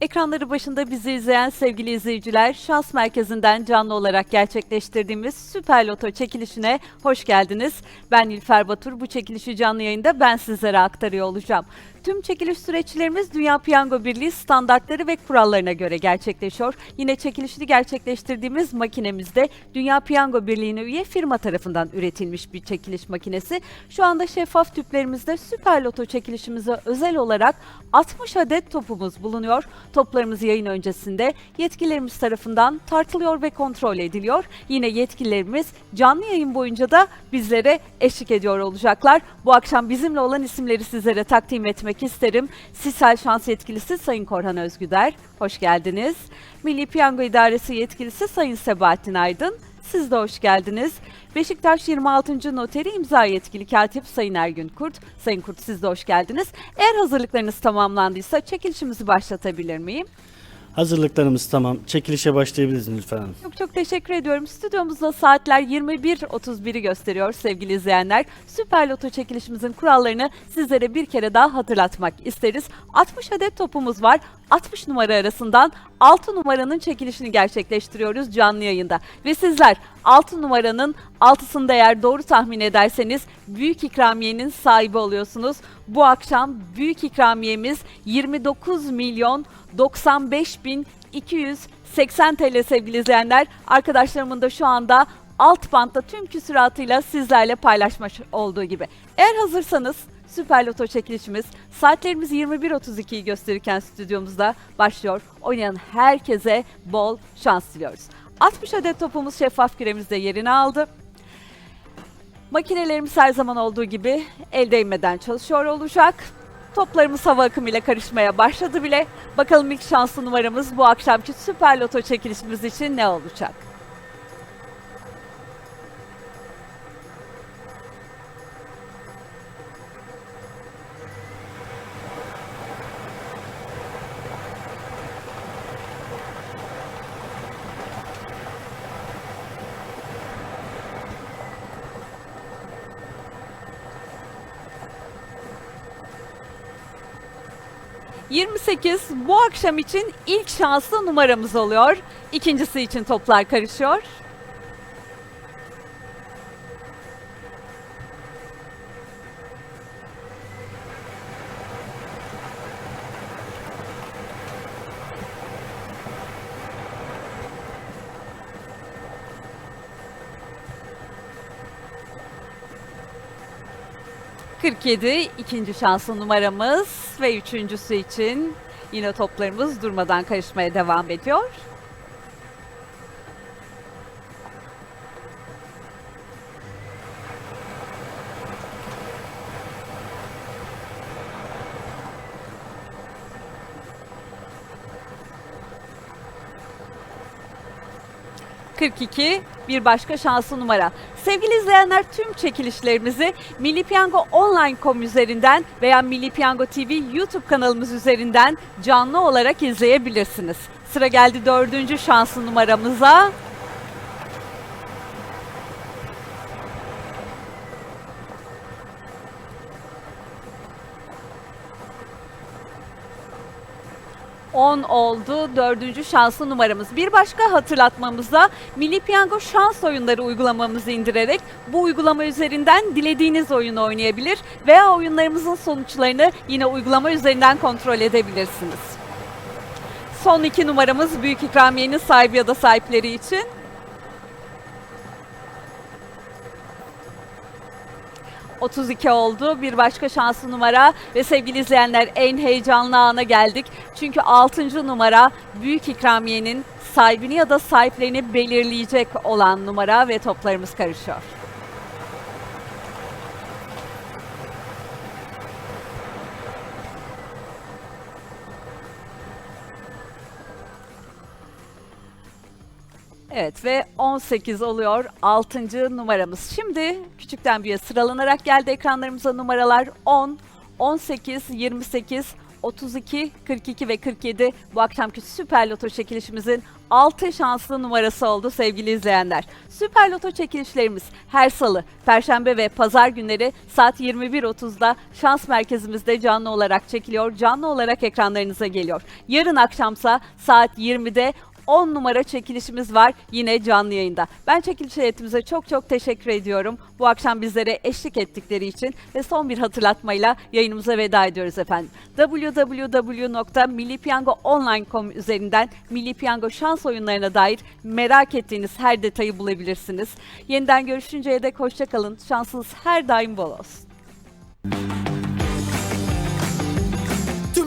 Ekranları başında bizi izleyen sevgili izleyiciler, Şans Merkezi'nden canlı olarak gerçekleştirdiğimiz Süper Loto çekilişine hoş geldiniz. Ben Nilfer Batur. Bu çekilişi canlı yayında ben sizlere aktarıyor olacağım. Tüm çekiliş süreçlerimiz Dünya Piyango Birliği standartları ve kurallarına göre gerçekleşiyor. Yine çekilişini gerçekleştirdiğimiz makinemizde Dünya Piyango Birliği'ne üye firma tarafından üretilmiş bir çekiliş makinesi. Şu anda şeffaf tüplerimizde Süper Loto çekilişimize özel olarak 60 adet topumuz bulunuyor. Toplarımız yayın öncesinde yetkililerimiz tarafından tartılıyor ve kontrol ediliyor. Yine yetkililerimiz canlı yayın boyunca da bizlere eşlik ediyor olacaklar. Bu akşam bizimle olan isimleri sizlere takdim etmek isterim. Sisal Şans Yetkilisi Sayın Korhan Özgüder, hoş geldiniz. Milli Piyango İdaresi Yetkilisi Sayın Sebahattin Aydın, siz de hoş geldiniz. Beşiktaş 26. Noteri imza yetkili katip Sayın Ergün Kurt. Sayın Kurt siz de hoş geldiniz. Eğer hazırlıklarınız tamamlandıysa çekilişimizi başlatabilir miyim? Hazırlıklarımız tamam. Çekilişe başlayabiliriz Nilüfer Hanım. Çok çok teşekkür ediyorum. Stüdyomuzda saatler 21.31'i gösteriyor sevgili izleyenler. Süper Loto çekilişimizin kurallarını sizlere bir kere daha hatırlatmak isteriz. 60 adet topumuz var. 60 numara arasından 6 numaranın çekilişini gerçekleştiriyoruz canlı yayında. Ve sizler 6 numaranın altısını da eğer doğru tahmin ederseniz büyük ikramiyenin sahibi oluyorsunuz. Bu akşam büyük ikramiyemiz 29 milyon 95 bin 280 TL sevgili izleyenler. Arkadaşlarımın da şu anda alt bantta tüm küsuratıyla sizlerle paylaşmış olduğu gibi. Eğer hazırsanız Süper Loto çekilişimiz saatlerimiz 21.32'yi gösterirken stüdyomuzda başlıyor. Oynayan herkese bol şans diliyoruz. 60 adet topumuz şeffaf küremizde yerini aldı. Makinelerimiz her zaman olduğu gibi el değmeden çalışıyor olacak. Toplarımız hava akımıyla karışmaya başladı bile. Bakalım ilk şanslı numaramız bu akşamki Süper Loto çekilişimiz için ne olacak? ...28 bu akşam için ilk şanslı numaramız oluyor. İkincisi için toplar karışıyor. ...47 ikinci şanslı numaramız ve üçüncüsü için yine toplarımız durmadan karışmaya devam ediyor. ...42 bir başka şanslı numara. Sevgili izleyenler tüm çekilişlerimizi Milli Piyango Online.com üzerinden veya Milli Piyango TV YouTube kanalımız üzerinden canlı olarak izleyebilirsiniz. Sıra geldi dördüncü şanslı numaramıza. On oldu dördüncü şanslı numaramız. Bir başka hatırlatmamızda Milli Piyango şans oyunları uygulamamızı indirerek bu uygulama üzerinden dilediğiniz oyunu oynayabilir veya oyunlarımızın sonuçlarını yine uygulama üzerinden kontrol edebilirsiniz. Son iki numaramız büyük ikramiyenin sahibi ya da sahipleri için. ...32 oldu. Bir başka şanslı numara ve sevgili izleyenler en heyecanlı ana geldik. Çünkü 6. numara büyük ikramiyenin sahibini ya da sahiplerini belirleyecek olan numara ve toplarımız karışıyor. Evet ve 18 oluyor 6. numaramız. Şimdi küçükten büyüğe sıralanarak geldi ekranlarımıza numaralar 10, 18, 28, 32, 42 ve 47 bu akşamki Süper Loto çekilişimizin 6 şanslı numarası oldu sevgili izleyenler. Süper Loto çekilişlerimiz her salı, perşembe ve pazar günleri saat 21.30'da şans merkezimizde canlı olarak çekiliyor. Canlı olarak ekranlarınıza geliyor. Yarın akşamsa saat 20'de 10 numara çekilişimiz var yine canlı yayında. Ben çekiliş heyetimize çok çok teşekkür ediyorum. Bu akşam bizlere eşlik ettikleri için ve son bir hatırlatmayla yayınımıza veda ediyoruz efendim. www.millipiyangoonline.com üzerinden Milli Piyango şans oyunlarına dair merak ettiğiniz her detayı bulabilirsiniz. Yeniden görüşünceye dek hoşçakalın. Şansınız her daim bol olsun.